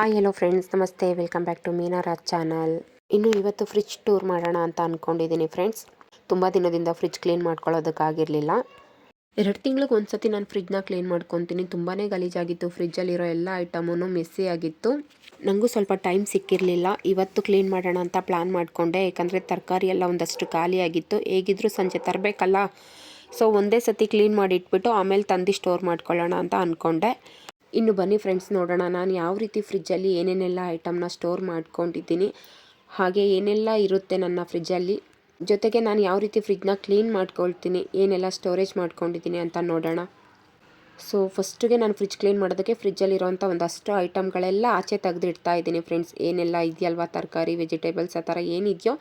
Hi hello friends ನಮಸ್ತೆ welcome back to Meena Raj channel ಇನ್ನು ಇವತ್ತು ಫ್ರಿಜ್ ಟೂರ್ ಮಾಡೋಣ ಅಂತ ಅಂದ್ಕೊಂಡಿದ್ದೀನಿ ಫ್ರೆಂಡ್ಸ್ ತುಂಬ ದಿನದಿಂದ ಫ್ರಿಜ್ ಕ್ಲೀನ್ ಮಾಡ್ಕೊಳ್ಳೋದಕ್ಕಾಗಿರಲಿಲ್ಲ. ಎರಡು ತಿಂಗಳಿಗೆ ಒಂದು ಸತಿ ನಾನು ಫ್ರಿಜ್ನ ಕ್ಲೀನ್ ಮಾಡ್ಕೊತೀನಿ. ತುಂಬಾ ಗಲೀಜಾಗಿತ್ತು. ಫ್ರಿಜ್ಜಲ್ಲಿರೋ ಎಲ್ಲ ಐಟಮೂ ಮೆಸ್ಸಿ ಆಗಿತ್ತು. ನನಗೂ ಸ್ವಲ್ಪ ಟೈಮ್ ಸಿಕ್ಕಿರಲಿಲ್ಲ. ಇವತ್ತು ಕ್ಲೀನ್ ಮಾಡೋಣ ಅಂತ ಪ್ಲ್ಯಾನ್ ಮಾಡಿಕೊಂಡೆ. ಯಾಕಂದರೆ ತರಕಾರಿ ಎಲ್ಲ ಒಂದಷ್ಟು ಖಾಲಿಯಾಗಿತ್ತು ಹೇಗಿದ್ದರೂ ಸಂಜೆ ತರಬೇಕಲ್ಲ. ಸೊ ಒಂದೇ ಸತಿ ಕ್ಲೀನ್ ಮಾಡಿ ಇಟ್ಬಿಟ್ಟು ಆಮೇಲೆ ತಂದು ಸ್ಟೋರ್ ಮಾಡ್ಕೊಳ್ಳೋಣ ಅಂತ ಅಂದ್ಕೊಂಡೆ ಇನ್ನು ಬನ್ನಿ ಫ್ರೆಂಡ್ಸ್ ನೋಡೋಣ. ನಾನು ಯಾವ ರೀತಿ ಫ್ರಿಜ್ಜಲ್ಲಿ ಏನೇನೆಲ್ಲ ಐಟಮ್ನ ಸ್ಟೋರ್ ಮಾಡ್ಕೊಂಡಿದ್ದೀನಿ, ಹಾಗೆ ಏನೆಲ್ಲ ಇರುತ್ತೆ ನನ್ನ ಫ್ರಿಜ್ಜಲ್ಲಿ ಜೊತೆಗೆ ನಾನು ಯಾವ ರೀತಿ ಫ್ರಿಜ್ನ ಕ್ಲೀನ್ ಮಾಡ್ಕೊಳ್ತೀನಿ, ಏನೆಲ್ಲ ಸ್ಟೋರೇಜ್ ಮಾಡ್ಕೊಂಡಿದ್ದೀನಿ ಅಂತ ನೋಡೋಣ. ಸೊ ಫಸ್ಟಿಗೆ ನಾನು ಫ್ರಿಜ್ ಕ್ಲೀನ್ ಮಾಡೋದಕ್ಕೆ ಫ್ರಿಜ್ಜಲ್ಲಿರೋಂಥ ಒಂದಷ್ಟು ಐಟಮ್ಗಳೆಲ್ಲ ಆಚೆ ತೆಗೆದಿಡ್ತಾ ಇದ್ದೀನಿ ಫ್ರೆಂಡ್ಸ್ ಏನೆಲ್ಲ ಇದೆಯಲ್ವ? ತರಕಾರಿ ವೆಜಿಟೇಬಲ್ಸ್ ಆ ಥರ ಏನಿದೆಯೋ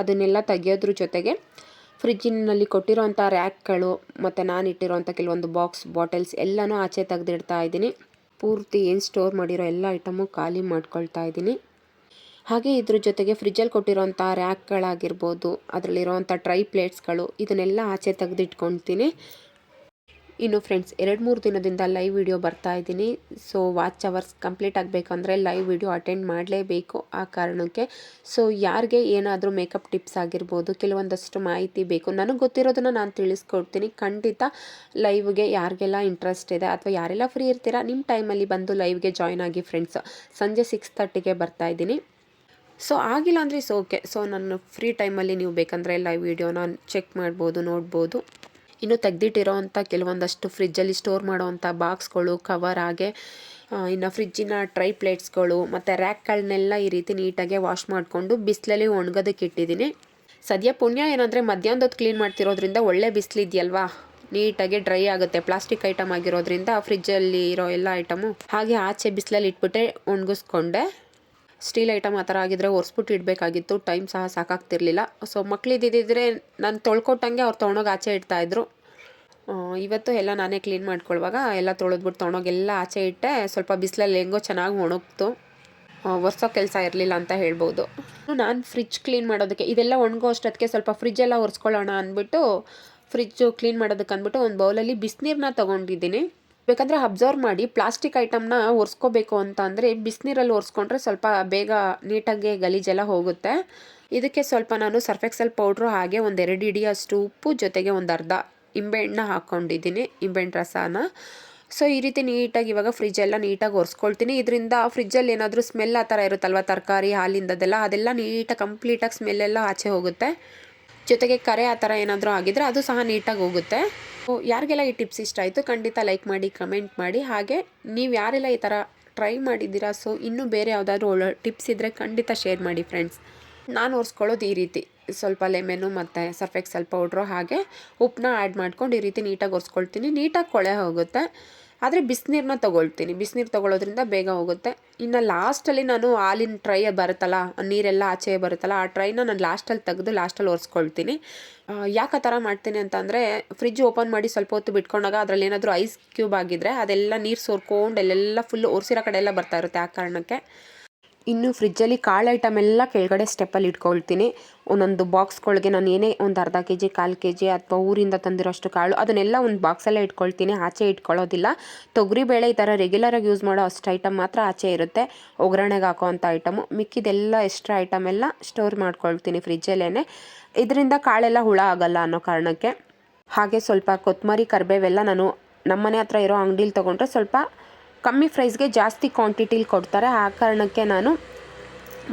ಅದನ್ನೆಲ್ಲ ತೆಗೆಯೋದ್ರ ಜೊತೆಗೆ ಫ್ರಿಜ್ಜಿನಲ್ಲಿ ಕೊಟ್ಟಿರೋಂಥ ರ್ಯಾಕ್ಗಳು ಮತ್ತು ನಾನು ಇಟ್ಟಿರೋಂಥ ಕೆಲವೊಂದು ಬಾಕ್ಸ್ ಬಾಟಲ್ಸ್ ಎಲ್ಲನೂ ಆಚೆ ತೆಗೆದಿಡ್ತಾ ಇದ್ದೀನಿ. ಪೂರ್ತಿ ಏನು ಸ್ಟೋರ್ ಮಾಡಿರೋ ಎಲ್ಲ ಐಟಮು ಖಾಲಿ ಮಾಡ್ಕೊಳ್ತಾ ಇದ್ದೀನಿ. ಹಾಗೆ ಇದ್ರ ಜೊತೆಗೆ ಫ್ರಿಜ್ಜಲ್ಲಿ ಕೊಟ್ಟಿರೋಂಥ ರ್ಯಾಕ್ಗಳಾಗಿರ್ಬೋದು ಅದರಲ್ಲಿರೋವಂಥ ಟ್ರೈ ಪ್ಲೇಟ್ಸ್ಗಳು ಇದನ್ನೆಲ್ಲ ಆಚೆ ತೆಗೆದಿಟ್ಕೊಳ್ತೀನಿ. ಇನ್ನು ಫ್ರೆಂಡ್ಸ್ ಎರಡು ಮೂರು ದಿನದಿಂದ ಲೈವ್ ವಿಡಿಯೋ ಬರ್ತಾ ಇದ್ದೀನಿ. ಸೊ ವಾಚ್ ಅವರ್ಸ್ ಕಂಪ್ಲೀಟ್ ಆಗಬೇಕಂದ್ರೆ ಲೈವ್ ವಿಡಿಯೋ ಅಟೆಂಡ್ ಮಾಡಲೇಬೇಕು ಆ ಕಾರಣಕ್ಕೆ. ಸೊ ಯಾರಿಗೆ ಏನಾದರೂ ಮೇಕಪ್ ಟಿಪ್ಸ್ ಆಗಿರ್ಬೋದು, ಕೆಲವೊಂದಷ್ಟು ಮಾಹಿತಿ ಬೇಕು. ನನಗೆ ಗೊತ್ತಿರೋದನ್ನು ನಾನು ತಿಳಿಸ್ಕೊಡ್ತೀನಿ. ಖಂಡಿತ ಲೈವ್ಗೆ ಯಾರಿಗೆಲ್ಲ ಇಂಟ್ರೆಸ್ಟ್ ಇದೆ ಅಥವಾ ಯಾರೆಲ್ಲ ಫ್ರೀ ಇರ್ತೀರಾ ನಿಮ್ಮ ಟೈಮಲ್ಲಿ ಬಂದು ಲೈವ್ಗೆ ಜಾಯ್ನ್ ಆಗಿ ಫ್ರೆಂಡ್ಸ್ ಸಂಜೆ ಸಿಕ್ಸ್ ತರ್ಟಿಗೆ ಬರ್ತಾ ಇದ್ದೀನಿ. ಸೊ ಆಗಿಲ್ಲ ಅಂದರೆ ಸೊ ಓಕೆ ಸೊ ನಾನು ಫ್ರೀ ಟೈಮಲ್ಲಿ ನೀವು ಬೇಕಂದರೆ ಲೈವ್ ವಿಡಿಯೋನ ಚೆಕ್ ಮಾಡ್ಬೋದು, ನೋಡ್ಬೋದು. ಇನ್ನು ತೆಗೆದಿಟ್ಟಿರೋವಂಥ ಕೆಲವೊಂದಷ್ಟು ಫ್ರಿಜ್ಜಲ್ಲಿ ಸ್ಟೋರ್ ಮಾಡೋವಂಥ ಬಾಕ್ಸ್ಗಳು, ಕವರ್ ಹಾಗೆ ಇನ್ನು ಫ್ರಿಜ್ಜಿನ ಟ್ರೈ ಪ್ಲೇಟ್ಸ್ಗಳು ಮತ್ತು ರ್ಯಾಕ್ಗಳನ್ನೆಲ್ಲ ಈ ರೀತಿ ನೀಟಾಗಿ ವಾಶ್ ಮಾಡಿಕೊಂಡು ಬಿಸಿಲಲ್ಲಿ ಒಣಗೋದಕ್ಕೆ ಇಟ್ಟಿದ್ದೀನಿ. ಸದ್ಯ ಪುಣ್ಯ ಏನಂದರೆ ಮಧ್ಯಾಹ್ನದೊತ್ತು ಕ್ಲೀನ್ ಮಾಡ್ತಿರೋದ್ರಿಂದ ಒಳ್ಳೆ ಬಿಸಿಲಿದೆಯಲ್ವಾ? ನೀಟಾಗಿ ಡ್ರೈ ಆಗುತ್ತೆ. ಪ್ಲಾಸ್ಟಿಕ್ ಐಟಮ್ ಆಗಿರೋದ್ರಿಂದ ಫ್ರಿಜ್ಜಲ್ಲಿ ಇರೋ ಎಲ್ಲ ಐಟಮು ಹಾಗೆ ಆಚೆ ಬಿಸಿಲಲ್ಲಿ ಇಟ್ಬಿಟ್ಟೆ ಒಣಗಿಸ್ಕೊಂಡೆ. ಸ್ಟೀಲ್ ಐಟಮ್ ಆ ಥರ ಆಗಿದ್ರೆ ಒರೆಸ್ಬಿಟ್ಟು ಇಡಬೇಕಾಗಿತ್ತು. ಟೈಮ್ ಸಹ ಸಾಕಾಗ್ತಿರ್ಲಿಲ್ಲ. ಸೊ ಮಕ್ಳಿದ್ದಿದ್ದರೆ ನಾನು ತೊಳ್ಕೊಟ್ಟಂಗೆ ಅವ್ರು ತೊಗೊಂಡೋಗಿ ಆಚೆ ಇಡ್ತಾಯಿದ್ರು ಇವತ್ತು ಎಲ್ಲ ನಾನೇ ಕ್ಲೀನ್ ಮಾಡ್ಕೊಳ್ಳುವಾಗ ಎಲ್ಲ ತೊಳೆದ್ಬಿಟ್ಟು ತೊಗೊಂಡೋಗೆಲ್ಲ ಆಚೆ ಇಟ್ಟೆ, ಸ್ವಲ್ಪ ಬಿಸಿಲಲ್ಲಿ ಹೆಂಗೋ ಚೆನ್ನಾಗಿ ಒಣಗ್ತು. ಒರೆಸೋ ಕೆಲಸ ಇರಲಿಲ್ಲ ಅಂತ ಹೇಳ್ಬೋದು. ನಾನು ಫ್ರಿಜ್ ಕ್ಲೀನ್ ಮಾಡೋದಕ್ಕೆ, ಇದೆಲ್ಲ ಒಣಗೋ ಅಷ್ಟೊತ್ತಿಗೆ ಸ್ವಲ್ಪ ಫ್ರಿಜ್ಜೆಲ್ಲ ಒರೆಸ್ಕೊಳ್ಳೋಣ ಅಂದ್ಬಿಟ್ಟು ಫ್ರಿಜ್ಜು ಕ್ಲೀನ್ ಮಾಡೋದಕ್ಕೆ ಅಂದ್ಬಿಟ್ಟು ಒಂದು ಬೌಲಲ್ಲಿ ಬಿಸಿನೀರನ್ನ ತೊಗೊಂಡಿದ್ದೀನಿ. ಬೇಕಂದರೆ ಅಬ್ಸರ್ವ್ ಮಾಡಿ ಪ್ಲಾಸ್ಟಿಕ್ ಐಟಮ್ನ ಒರೆಸ್ಕೋಬೇಕು ಅಂತ ಅಂದರೆ ಬಿಸಿನೀರಲ್ಲಿ ಒರೆಸ್ಕೊಂಡ್ರೆ ಸ್ವಲ್ಪ ಬೇಗ ನೀಟಾಗಿ ಗಲೀಜೆಲ್ಲ ಹೋಗುತ್ತೆ. ಇದಕ್ಕೆ ಸ್ವಲ್ಪ ನಾನು ಸರ್ಫೆಕ್ಸಲ್ ಪೌಡ್ರು ಹಾಗೆ ಒಂದು ಎರಡು ಇಡಿಯಷ್ಟು ಉಪ್ಪು, ಜೊತೆಗೆ ಒಂದು ಅರ್ಧ ನಿಂಬೆಹಣ್ಣು ಹಾಕ್ಕೊಂಡಿದ್ದೀನಿ ಇಂಬೆಹಣ್ಣು ರಸನ. ಸೊ ಈ ರೀತಿ ನೀಟಾಗಿ ಇವಾಗ ಫ್ರಿಜ್ಜೆಲ್ಲ ನೀಟಾಗಿ ಒರೆಸ್ಕೊಳ್ತೀನಿ. ಇದರಿಂದ ಫ್ರಿಜ್ಜಲ್ಲಿ ಏನಾದರೂ ಸ್ಮೆಲ್ ಆ ಥರ ಇರುತ್ತಲ್ವ? ತರಕಾರಿ, ಹಾಲಿಂದದೆಲ್ಲ, ಅದೆಲ್ಲ ನೀಟಾಗಿ, ಕಂಪ್ಲೀಟಾಗಿ ಸ್ಮೆಲ್ಲೆಲ್ಲ ಆಚೆ ಹೋಗುತ್ತೆ. ಜೊತೆಗೆ ಕರೆ ಆ ಥರ ಏನಾದರೂ ಆಗಿದ್ರೆ ಅದು ಸಹ ನೀಟಾಗಿ ಹೋಗುತ್ತೆ. ಯಾರಿಗೆಲ್ಲ ಈ ಟಿಪ್ಸ್ ಇಷ್ಟ ಆಯಿತು ಖಂಡಿತ ಲೈಕ್ ಮಾಡಿ, ಕಮೆಂಟ್ ಮಾಡಿ. ಹಾಗೆ ನೀವು ಯಾರೆಲ್ಲ ಈ ಥರ ಟ್ರೈ ಮಾಡಿದ್ದೀರಾ? ಸೊ ಇನ್ನೂ ಬೇರೆ ಯಾವುದಾದ್ರೂ ಒಳ್ಳೆ ಟಿಪ್ಸ್ ಇದ್ದರೆ ಖಂಡಿತ ಶೇರ್ ಮಾಡಿ, ಫ್ರೆಂಡ್ಸ್. ನಾನು ಒರೆಸ್ಕೊಳ್ಳೋದು ಈ ರೀತಿ. ಸ್ವಲ್ಪ ಲೆಮೆನು ಮತ್ತು ಸರ್ಫೆಕ್ಸಲ್ ಪೌಡ್ರು ಹಾಗೆ ಉಪ್ಪನ್ನ ಆ್ಯಡ್ ಮಾಡ್ಕೊಂಡು ಈ ರೀತಿ ನೀಟಾಗಿ ಒರೆಸ್ಕೊಳ್ತೀನಿ. ನೀಟಾಗಿ ಕೊಳೆ ಹೋಗುತ್ತೆ. ಆದರೆ ಬಿಸಿನೀರನ್ನ ತೊಗೊಳ್ತೀನಿ. ಬಿಸಿನೀರು ತೊಗೊಳೋದ್ರಿಂದ ಬೇಗ ಹೋಗುತ್ತೆ. ಇನ್ನು ಲಾಸ್ಟಲ್ಲಿ ನಾನು ಹಾಲಿನ ಟ್ರೈ ಬರುತ್ತಲ್ಲ, ನೀರೆಲ್ಲ ಆಚೆ ಬರುತ್ತಲ್ಲ, ಆ ಟ್ರೈನ ನಾನು ಲಾಸ್ಟಲ್ಲಿ ತೆಗೆದು ಲಾಸ್ಟಲ್ಲಿ ಒರೆಸ್ಕೊಳ್ತೀನಿ. ಯಾಕೆ ಆ ಥರ ಮಾಡ್ತೀನಿ ಅಂತಂದರೆ ಫ್ರಿಜ್ ಓಪನ್ ಮಾಡಿ ಸ್ವಲ್ಪ ಹೊತ್ತು ಬಿಟ್ಕೊಂಡಾಗ ಅದರಲ್ಲಿ ಏನಾದರೂ ಐಸ್ ಕ್ಯೂಬ್ ಆಗಿದ್ದರೆ ಅದೆಲ್ಲ ನೀರು ಸೋರ್ಕೊಂಡು ಅಲ್ಲೆಲ್ಲ ಫುಲ್ ಒರೆಸಿರೋ ಕಡೆ ಎಲ್ಲ ಬರ್ತಾ ಇರುತ್ತೆ ಆ ಕಾರಣಕ್ಕೆ. ಇನ್ನು ಫ್ರಿಜ್ಜಲ್ಲಿ ಕಾಳು ಐಟಮ್ ಎಲ್ಲ ಕೆಳಗಡೆ ಸ್ಟೆಪ್ಪಲ್ಲಿ ಇಟ್ಕೊಳ್ತೀನಿ. ಒಂದೊಂದು ಬಾಕ್ಸ್ಗಳಿಗೆ ನಾನು ಏನೇ ಒಂದು ಅರ್ಧ ಕೆ ಜಿ ಕಾಲು ಕೆ ಜಿ ಅಥವಾ ಊರಿಂದ ತಂದಿರೋಷ್ಟು ಕಾಳು, ಅದನ್ನೆಲ್ಲ ಒಂದು ಬಾಕ್ಸಲ್ಲೇ ಇಟ್ಕೊಳ್ತೀನಿ. ಆಚೆ ಇಟ್ಕೊಳ್ಳೋದಿಲ್ಲ. ತೊಗರಿಬೇಳೆ ಈ ಥರ ರೆಗ್ಯುಲರಾಗಿ ಯೂಸ್ ಮಾಡೋ ಅಷ್ಟು ಐಟಮ್ ಮಾತ್ರ ಆಚೆ ಇರುತ್ತೆ. ಒಗ್ಗರಣೆಗೆ ಹಾಕೋವಂಥ ಐಟಮು ಮಿಕ್ಕಿದೆಲ್ಲ ಎಕ್ಸ್ಟ್ರಾ ಐಟಮ್ ಎಲ್ಲ ಸ್ಟೋರ್ ಮಾಡ್ಕೊಳ್ತೀನಿ ಫ್ರಿಜ್ಜಲ್ಲೇ ಇದರಿಂದ ಕಾಳೆಲ್ಲ ಹುಳ ಆಗಲ್ಲ ಅನ್ನೋ ಕಾರಣಕ್ಕೆ. ಹಾಗೆ ಸ್ವಲ್ಪ ಕೊತ್ತಂಬರಿ ಕರಿಬೇವೆಲ್ಲ ನಾನು ನಮ್ಮನೆ ಹತ್ರ ಇರೋ ಅಂಗಡೀಲಿ ತೊಗೊಂಡ್ರೆ ಸ್ವಲ್ಪ ಕಮ್ಮಿ ಪ್ರೈಸ್ಗೆ ಜಾಸ್ತಿ ಕ್ವಾಂಟಿಟಿಲಿ ಕೊಡ್ತಾರೆ. ಆ ಕಾರಣಕ್ಕೆ ನಾನು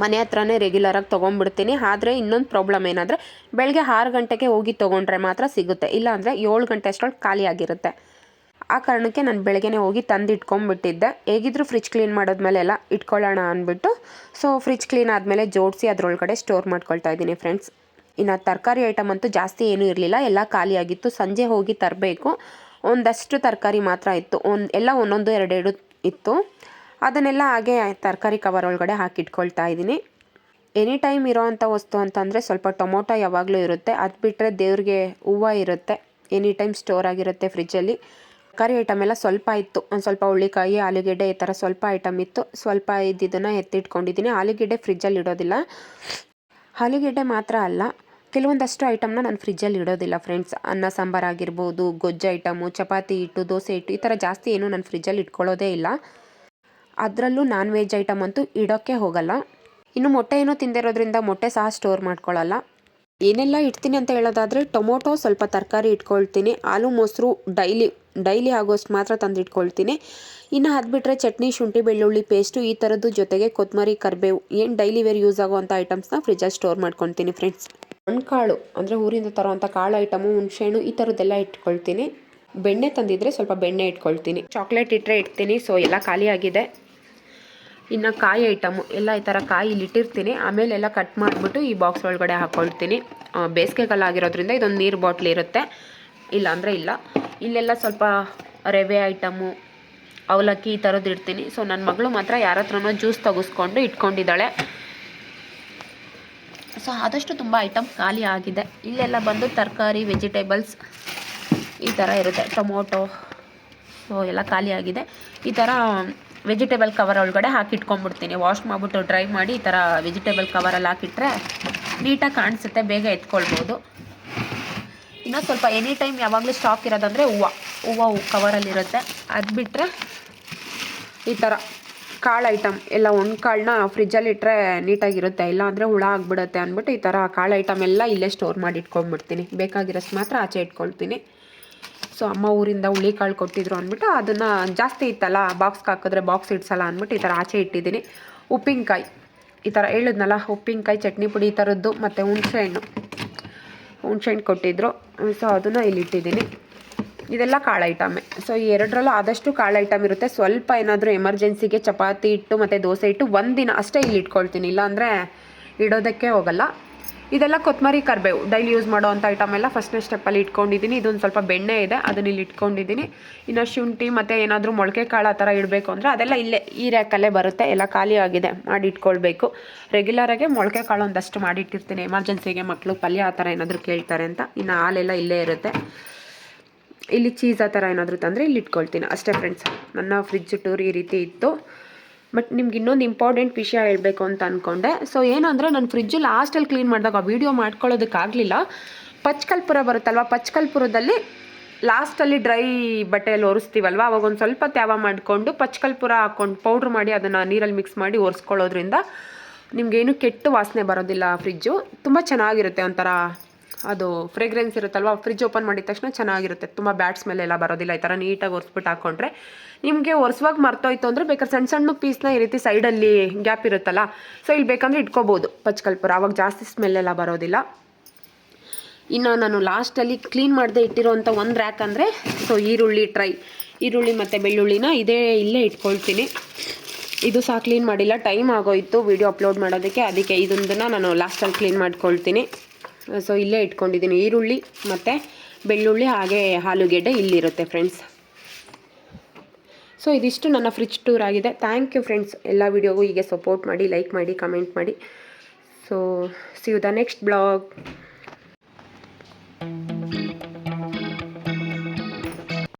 ಮನೆ ಹತ್ರನೇ ರೆಗ್ಯುಲರಾಗಿ ತೊಗೊಂಡ್ಬಿಡ್ತೀನಿ. ಆದರೆ ಇನ್ನೊಂದು ಪ್ರಾಬ್ಲಮ್ ಏನಂದರೆ ಬೆಳಗ್ಗೆ ಆರು ಗಂಟೆಗೆ ಹೋಗಿ ತೊಗೊಂಡ್ರೆ ಮಾತ್ರ ಸಿಗುತ್ತೆ. ಇಲ್ಲಾಂದರೆ ಏಳು ಗಂಟೆ ಅಷ್ಟೊಳಗೆ ಖಾಲಿಯಾಗಿರುತ್ತೆ ಆ ಕಾರಣಕ್ಕೆ ನಾನು ಬೆಳಗ್ಗೆನೇ ಹೋಗಿ ತಂದು ಇಟ್ಕೊಂಡ್ಬಿಟ್ಟಿದ್ದೆ. ಹೇಗಿದ್ರು ಫ್ರಿಜ್ ಕ್ಲೀನ್ ಮಾಡಿದ್ಮೇಲೆ ಎಲ್ಲ ಇಟ್ಕೊಳ್ಳೋಣ ಅಂದ್ಬಿಟ್ಟು ಸೊ ಫ್ರಿಜ್ ಕ್ಲೀನ್ ಆದಮೇಲೆ ಜೋಡಿಸಿ ಅದರೊಳಗಡೆ ಸ್ಟೋರ್ ಮಾಡ್ಕೊಳ್ತಾ ಇದ್ದೀನಿ ಫ್ರೆಂಡ್ಸ್ ಇನ್ನು ತರಕಾರಿ ಐಟಮ್ ಅಂತೂ ಜಾಸ್ತಿ ಏನೂ ಇರಲಿಲ್ಲ. ಎಲ್ಲ ಖಾಲಿಯಾಗಿತ್ತು ಸಂಜೆ ಹೋಗಿ ತರಬೇಕು. ಒಂದಷ್ಟು ತರಕಾರಿ ಮಾತ್ರ ಇತ್ತು. ಒಂದು, ಎಲ್ಲ ಒಂದೊಂದು, ಎರಡೆರಡು ಇತ್ತು. ಅದನ್ನೆಲ್ಲ ಹಾಗೆ ತರಕಾರಿ ಕವರ್ ಒಳಗಡೆ ಹಾಕಿಟ್ಕೊಳ್ತಾ ಇದ್ದೀನಿ. ಎನಿ ಟೈಮ್ ಇರೋವಂಥ ವಸ್ತು ಅಂತಂದರೆ ಸ್ವಲ್ಪ ಟೊಮೊಟೊ ಯಾವಾಗಲೂ ಇರುತ್ತೆ. ಅದು ಬಿಟ್ಟರೆ ದೇವ್ರಿಗೆ ಹೂವು ಇರುತ್ತೆ. ಎನಿ ಟೈಮ್ ಸ್ಟೋರ್ ಆಗಿರುತ್ತೆ ಫ್ರಿಜ್ಜಲ್ಲಿ ತರಕಾರಿ ಐಟಮ್ ಎಲ್ಲ ಸ್ವಲ್ಪ ಇತ್ತು. ಒಂದು ಸ್ವಲ್ಪ ಹುಳ್ಳಿಕಾಯಿ, ಆಲೂಗೆಡ್ಡೆ ಈ ಥರ ಸ್ವಲ್ಪ ಐಟಮ್ ಇತ್ತು. ಸ್ವಲ್ಪ ಇದ್ದಿದ್ದನ್ನು ಎತ್ತಿಟ್ಕೊಂಡಿದ್ದೀನಿ. ಆಲೂಗೆಡ್ಡೆ ಫ್ರಿಜ್ಜಲ್ಲಿ ಇಡೋದಿಲ್ಲ. ಆಲೂಗೆಡ್ಡೆ ಮಾತ್ರ ಅಲ್ಲ, ಕೆಲವೊಂದಷ್ಟು ಐಟಮ್ನ ನಾನು ಫ್ರಿಜ್ಜಲ್ಲಿ ಇಡೋದಿಲ್ಲ ಫ್ರೆಂಡ್ಸ್ ಅನ್ನ, ಸಾಂಬಾರು ಆಗಿರ್ಬೋದು, ಗೊಜ್ಜು ಐಟಮು ಚಪಾತಿ ಹಿಟ್ಟು ದೋಸೆ ಹಿಟ್ಟು ಈ ಥರ ಜಾಸ್ತಿ ಏನು ನಾನು ಫ್ರಿಜ್ಜಲ್ಲಿ ಇಟ್ಕೊಳ್ಳೋದೇ ಇಲ್ಲ. ಅದರಲ್ಲೂ ನಾನ್ ವೆಜ್ ಐಟಮ್ ಅಂತೂ ಇಡೋಕ್ಕೆ ಹೋಗಲ್ಲ. ಇನ್ನು ಮೊಟ್ಟೆ ಏನೋ ತಿಂದಿರೋದ್ರಿಂದ ಮೊಟ್ಟೆ ಸಹ ಸ್ಟೋರ್ ಮಾಡ್ಕೊಳ್ಳಲ್ಲ ಏನೆಲ್ಲ ಇಡ್ತೀನಿ ಅಂತ ಹೇಳೋದಾದರೆ, ಟೊಮೊಟೊ ಸ್ವಲ್ಪ ತರಕಾರಿ ಇಟ್ಕೊಳ್ತೀನಿ. ಆಲೂ ಮೊಸರು ಡೈಲಿ ಡೈಲಿ ಆಗೋಷ್ಟು ಮಾತ್ರ ತಂದು ಇಟ್ಕೊಳ್ತೀನಿ ಇನ್ನು ಅದು ಬಿಟ್ಟರೆ ಚಟ್ನಿ, ಶುಂಠಿ, ಬೆಳ್ಳುಳ್ಳಿ ಪೇಸ್ಟು ಈ ಥರದ್ದು ಜೊತೆಗೆ ಕೊತ್ತಂಬರಿ ಕರಿಬೇವು ಏನು ಡೈಲಿ ವೇರ್ ಯೂಸ್ ಆಗೋವಂಥ ಐಟಮ್ಸ್ನ ಫ್ರಿಜ್ಜಲ್ಲಿ ಸ್ಟೋರ್ ಮಾಡ್ಕೊತೀನಿ ಫ್ರೆಂಡ್ಸ್ ಕಾಳು ಅಂದರೆ ಊರಿಂದ ತರೋವಂಥ ಕಾಳು ಐಟಮು ಹುಣಸೆಹಣ್ಣು ಈ ಥರದ್ದೆಲ್ಲ ಇಟ್ಕೊಳ್ತೀನಿ. ಬೆಣ್ಣೆ ತಂದಿದ್ರೆ ಸ್ವಲ್ಪ ಬೆಣ್ಣೆ ಇಟ್ಕೊಳ್ತೀನಿ. ಚಾಕ್ಲೇಟ್ ಇಟ್ಟರೆ ಇಡ್ತೀನಿ ಸೊ ಎಲ್ಲ ಖಾಲಿಯಾಗಿದೆ. ಇನ್ನು ಕಾಯಿ ಐಟಮು ಎಲ್ಲ ಈ ಥರ ಕಾಯಿ ಇಲ್ಲಿ ಇಟ್ಟಿರ್ತೀನಿ. ಆಮೇಲೆ ಎಲ್ಲ ಕಟ್ ಮಾಡಿಬಿಟ್ಟು ಈ ಬಾಕ್ಸ್ ಒಳಗಡೆ ಹಾಕ್ಕೊಳ್ತೀನಿ ಬೇಸಿಗೆಗಳಾಗಿರೋದ್ರಿಂದ ಇದೊಂದು ನೀರು ಬಾಟ್ಲಿ ಇರುತ್ತೆ. ಇಲ್ಲ ಅಂದರೆ ಇಲ್ಲ. ಇಲ್ಲೆಲ್ಲ ಸ್ವಲ್ಪ ರವೆ ಐಟಮು ಅವಲಕ್ಕಿ ಈ ಥರದ್ದು ಇಡ್ತೀನಿ. ಸೊ ನನ್ನ ಮಗಳು ಮಾತ್ರ ಯಾರ ಹತ್ರನೋ ಜ್ಯೂಸ್ ತೆಗೆಸ್ಕೊಂಡು ಇಟ್ಕೊಂಡಿದ್ದಾಳೆ. ಸೊ ಆದಷ್ಟು ತುಂಬ ಐಟಮ್ ಖಾಲಿ ಆಗಿದೆ. ಇಲ್ಲೆಲ್ಲ ಬಂದು ತರಕಾರಿ ವೆಜಿಟೇಬಲ್ಸ್ ಈ ಥರ ಇರುತ್ತೆ. ಟೊಮೊಟೊ, ಸೊ, ಎಲ್ಲ ಖಾಲಿ ಆಗಿದೆ. ಈ ಥರ ವೆಜಿಟೇಬಲ್ ಕವರ್ ಒಳಗಡೆ ಹಾಕಿಟ್ಕೊಂಡ್ಬಿಡ್ತೀನಿ ವಾಶ್ ಮಾಡಿಬಿಟ್ಟು ಡ್ರೈ ಮಾಡಿ ಈ ಥರ ವೆಜಿಟೇಬಲ್ ಕವರಲ್ಲಿ ಹಾಕಿಟ್ರೆ ನೀಟಾಗಿ ಕಾಣಿಸುತ್ತೆ, ಬೇಗ ಎತ್ಕೊಳ್ಬೋದು. ಇನ್ನೂ ಸ್ವಲ್ಪ ಎನಿ ಟೈಮ್ ಯಾವಾಗಲೂ ಸ್ಟಾಕ್ ಇರೋದಂದರೆ ಹೂವು. ಹೂವು ಕವರಲ್ಲಿರುತ್ತೆ ಅದು ಬಿಟ್ಟರೆ ಈ ಥರ ಕಾಳು ಐಟಮ್ ಎಲ್ಲ ಕಾಳನ್ನ ಫ್ರಿಜ್ಜಲ್ಲಿ ಇಟ್ಟರೆ ನೀಟಾಗಿರುತ್ತೆ ಇಲ್ಲ ಅಂದರೆ ಹುಳ ಆಗಿಬಿಡುತ್ತೆ ಅಂದ್ಬಿಟ್ಟು ಈ ಥರ ಕಾಳು ಐಟಮ್ ಎಲ್ಲ ಇಲ್ಲೇ ಸ್ಟೋರ್ ಮಾಡಿ ಇಟ್ಕೊಂಡ್ಬಿಡ್ತೀನಿ. ಬೇಕಾಗಿರೋಷ್ಟು ಮಾತ್ರ ಆಚೆ ಇಟ್ಕೊಳ್ತೀನಿ. ಸೊ ಅಮ್ಮ ಊರಿಂದ ಹುಳಿಕಾಳು ಕೊಟ್ಟಿದ್ರು ಅಂದ್ಬಿಟ್ಟು ಅದನ್ನು ಜಾಸ್ತಿ ಇತ್ತಲ್ಲ ಬಾಕ್ಸ್ಗೆ ಹಾಕಿದ್ರೆ ಬಾಕ್ಸ್ ಇಡ್ಸಲ್ಲ ಅಂದ್ಬಿಟ್ಟು ಈ ಥರ ಆಚೆ ಇಟ್ಟಿದ್ದೀನಿ. ಉಪ್ಪಿನಕಾಯಿ, ಈ ಥರ ಹೇಳಿದ್ನಲ್ಲ, ಉಪ್ಪಿನಕಾಯಿ, ಚಟ್ನಿ ಪುಡಿ ಈ ಥರದ್ದು ಮತ್ತು ಹುಣಸೆಹಣ್ಣು ಹುಣಸೆಹಣ್ಣು ಕೊಟ್ಟಿದ್ರು. ಸೊ ಅದನ್ನು ಇಲ್ಲಿ ಇಟ್ಟಿದ್ದೀನಿ. ಇದೆಲ್ಲ ಕಾಳು ಐಟಮೇ ಸೊ ಈ ಎರಡರಲ್ಲೂ ಆದಷ್ಟು ಕಾಳು ಐಟಮ್ ಇರುತ್ತೆ. ಸ್ವಲ್ಪ ಏನಾದರೂ ಎಮರ್ಜೆನ್ಸಿಗೆ ಚಪಾತಿ ಇಟ್ಟು ಮತ್ತು ದೋಸೆ ಇಟ್ಟು ಒಂದಿನ ಅಷ್ಟೇ ಇಲ್ಲಿ ಇಟ್ಕೊಳ್ತೀನಿ. ಇಲ್ಲಾಂದರೆ ಇಡೋದಕ್ಕೆ ಹೋಗಲ್ಲ. ಇದೆಲ್ಲ ಕೊತ್ತಂಬರಿ ಕರಿಬೇವು. ಡೈಲಿ ಯೂಸ್ ಮಾಡೋ ಅಂಥ ಐಟಮ್ ಎಲ್ಲ ಫಸ್ಟ್ನೇ ಸ್ಟೆಪ್ಪಲ್ಲಿ ಇಟ್ಕೊಂಡಿದ್ದೀನಿ. ಇದೊಂದು ಸ್ವಲ್ಪ ಬೆಣ್ಣೆ ಇದೆ, ಅದನ್ನ ಇಲ್ಲಿ ಇಟ್ಕೊಂಡಿದ್ದೀನಿ. ಇನ್ನು ಶುಂಠಿ ಮತ್ತು ಏನಾದರೂ ಮೊಳಕೆ ಕಾಳು ಆ ಥರ ಇಡಬೇಕು ಅಂದರೆ ಅದೆಲ್ಲ ಇಲ್ಲೇ ಈ ರ್ಯಾಕಲ್ಲೇ ಬರುತ್ತೆ. ಎಲ್ಲ ಖಾಲಿ ಆಗಿದೆ ಮಾಡಿ ಇಟ್ಕೊಳ್ಬೇಕು. ರೆಗ್ಯುಲರಾಗೆ ಮೊಳಕೆ ಕಾಳು ಒಂದಷ್ಟು ಮಾಡಿಟ್ಟಿರ್ತೀನಿ ಎಮರ್ಜೆನ್ಸಿಗೆ ಮಕ್ಕಳು ಪಲ್ಯ ಆ ಥರ ಏನಾದರೂ ಕೇಳ್ತಾರೆ ಅಂತ. ಇನ್ನು ಹಾಲೆಲ್ಲ ಇಲ್ಲೇ ಇರುತ್ತೆ. ಇಲ್ಲಿ ಚೀಸ್ ಆ ಥರ ಏನಾದರೂ ತಂದರೆ ಇಲ್ಲಿ ಇಟ್ಕೊಳ್ತೀನಿ. ಅಷ್ಟೇ ಫ್ರೆಂಡ್ಸ್ ನನ್ನ ಫ್ರಿಜ್ ಟೂರ್ ಈ ರೀತಿ ಇತ್ತು. ಬಟ್ ನಿಮ್ಗೆ ಇನ್ನೊಂದು ಇಂಪಾರ್ಟೆಂಟ್ ವಿಷಯ ಹೇಳಬೇಕು ಅಂತ ಅಂದ್ಕೊಂಡೆ ಸೊ ಏನಂದರೆ ನಾನು ಫ್ರಿಜ್ಜು ಲಾಸ್ಟಲ್ಲಿ ಕ್ಲೀನ್ ಮಾಡಿದಾಗ ವೀಡಿಯೋ ಮಾಡ್ಕೊಳ್ಳೋದಕ್ಕಾಗಲಿಲ್ಲ. ಪಚ್ಕಲ್ಪುರ ಬರುತ್ತಲ್ವ? ಪಚ್ಕಲ್ಪುರದಲ್ಲಿ ಲಾಸ್ಟಲ್ಲಿ ಡ್ರೈ ಬಟ್ಟೆಯಲ್ಲಿ ಒರೆಸ್ತೀವಲ್ವ? ಅವಾಗ ಒಂದು ಸ್ವಲ್ಪ ತ್ಯಾವ ಮಾಡಿಕೊಂಡು ಪಚ್ಕಲ್ಪುರ ಹಾಕ್ಕೊಂಡು ಪೌಡ್ರ್ ಮಾಡಿ ಅದನ್ನು ನೀರಲ್ಲಿ ಮಿಕ್ಸ್ ಮಾಡಿ ಒರೆಸ್ಕೊಳ್ಳೋದ್ರಿಂದ ನಿಮಗೇನು ಕೆಟ್ಟು ವಾಸನೆ ಬರೋದಿಲ್ಲ ಫ್ರಿಜ್ಜು ತುಂಬ ಚೆನ್ನಾಗಿರುತ್ತೆ ಒಂಥರ ಅದು ಫ್ರೇಗ್ರೆನ್ಸ್ ಇರುತ್ತಲ್ವ ಫ್ರಿಜ್ ಓಪನ್ ಮಾಡಿದ ತಕ್ಷಣ ಚೆನ್ನಾಗಿರುತ್ತೆ. ತುಂಬ ಬ್ಯಾಟ್ ಸ್ಮೆಲ್ ಎಲ್ಲ ಬರೋದಿಲ್ಲ, ಈ ಥರ ನೀಟಾಗಿ ಒರೆಸ್ಬಿಟ್ಟು ಹಾಕ್ಕೊಂಡ್ರೆ ನಿಮಗೆ ಒರೆಸುವಾಗ ಮರ್ತೋಯ್ತು ಅಂದರೆ ಬೇಕಾದ್ರೆ ಸಣ್ಣ ಸಣ್ಣ ಪೀಸ್ನ ಈ ರೀತಿ ಸೈಡಲ್ಲಿ ಗ್ಯಾಪ್ ಇರುತ್ತಲ್ಲ ಸೊ ಇಲ್ಲಿ ಬೇಕಂದ್ರೆ ಇಟ್ಕೋಬೋದು. ಪಚ್ಕಲ್ಪುರ, ಅವಾಗ ಜಾಸ್ತಿ ಸ್ಮೆಲ್ ಎಲ್ಲ ಬರೋದಿಲ್ಲ. ಇನ್ನು ನಾನು ಲಾಸ್ಟಲ್ಲಿ ಕ್ಲೀನ್ ಮಾಡದೆ ಇಟ್ಟಿರೋವಂಥ ಒಂದು ರ್ಯಾಕ್ ಅಂದರೆ ಸೊ ಈರುಳ್ಳಿ ಟ್ರೈ ಈರುಳ್ಳಿ ಮತ್ತು ಬೆಳ್ಳುಳ್ಳಿನ ಇದೇ ಇಲ್ಲೇ ಇಟ್ಕೊಳ್ತೀನಿ. ಇದು ಸಹ ಕ್ಲೀನ್ ಮಾಡಿಲ್ಲ ಟೈಮ್ ಆಗೋಯಿತು ವಿಡಿಯೋ ಅಪ್ಲೋಡ್ ಮಾಡೋದಕ್ಕೆ, ಅದಕ್ಕೆ ಇದೊಂದನ್ನು ನಾನು ಲಾಸ್ಟಲ್ಲಿ ಕ್ಲೀನ್ ಮಾಡ್ಕೊಳ್ತೀನಿ. ಸೊ ಇಲ್ಲೇ ಇಟ್ಕೊಂಡಿದ್ದೀನಿ. ಈರುಳ್ಳಿ ಮತ್ತು ಬೆಳ್ಳುಳ್ಳಿ ಹಾಗೆ ಆಲೂಗೆಡ್ಡೆ ಇಲ್ಲಿರುತ್ತೆ ಫ್ರೆಂಡ್ಸ್ ಸೊ ಇದಿಷ್ಟು ನನ್ನ ಫ್ರಿಜ್ ಟೂರ್ ಆಗಿದೆ. ಥ್ಯಾಂಕ್ ಯು ಫ್ರೆಂಡ್ಸ್ ಎಲ್ಲ ವಿಡಿಯೋಗೂ ಹೀಗೆ ಸಪೋರ್ಟ್ ಮಾಡಿ ಲೈಕ್ ಮಾಡಿ ಕಮೆಂಟ್ ಮಾಡಿ. So see you the next blog